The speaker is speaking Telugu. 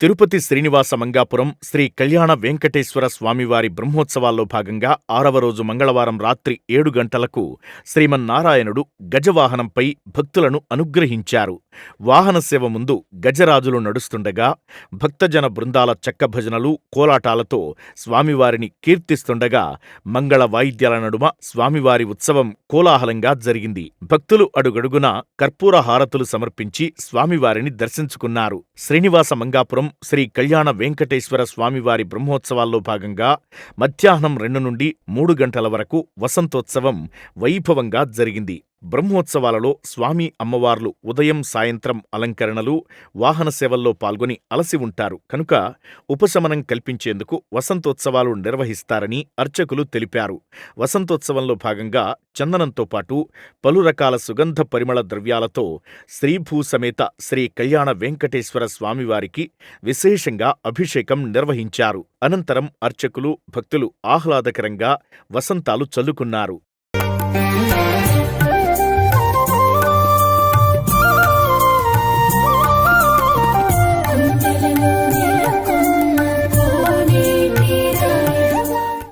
తిరుపతి శ్రీనివాస మంగాపురం శ్రీ కళ్యాణ వెంకటేశ్వర స్వామివారి బ్రహ్మోత్సవాల్లో భాగంగా ఆరవ రోజు మంగళవారం రాత్రి ఏడు గంటలకు శ్రీమన్నారాయణుడు గజవాహనంపై భక్తులను అనుగ్రహించారు. వాహనసేవ ముందు గజరాజులు నడుస్తుండగా భక్తజన బృందాల చెక్కభజనలు కోలాటాలతో స్వామివారిని కీర్తిస్తుండగా మంగళ వాయిద్యాల నడుమ స్వామివారి ఉత్సవం కోలాహలంగా జరిగింది. భక్తులు అడుగడుగున కర్పూర హారతులు సమర్పించి స్వామివారిని దర్శించుకున్నారు. శ్రీనివాస మంగాపురం శ్రీ కళ్యాణ వెంకటేశ్వర స్వామివారి బ్రహ్మోత్సవాల్లో భాగంగా మధ్యాహ్నం రెండు నుండి మూడు గంటల వరకు వసంతోత్సవం వైభవంగా జరిగింది. బ్రహ్మోత్సవాలలో స్వామి అమ్మవార్లు ఉదయం సాయంత్రం అలంకరణలు వాహన సేవల్లో పాల్గొని అలసి ఉంటారు. కనుక ఉపశమనం కల్పించేందుకు వసంతోత్సవాలు నిర్వహిస్తారని అర్చకులు తెలిపారు. వసంతోత్సవంలో భాగంగా చందనంతో పాటు పలు రకాల సుగంధ పరిమళ ద్రవ్యాలతో శ్రీభూ సమేత శ్రీ కళ్యాణ వెంకటేశ్వర స్వామివారికి విశేషంగా అభిషేకం నిర్వహించారు. అనంతరం అర్చకులు భక్తులు ఆహ్లాదకరంగా వసంతాలు చల్లుకున్నారు.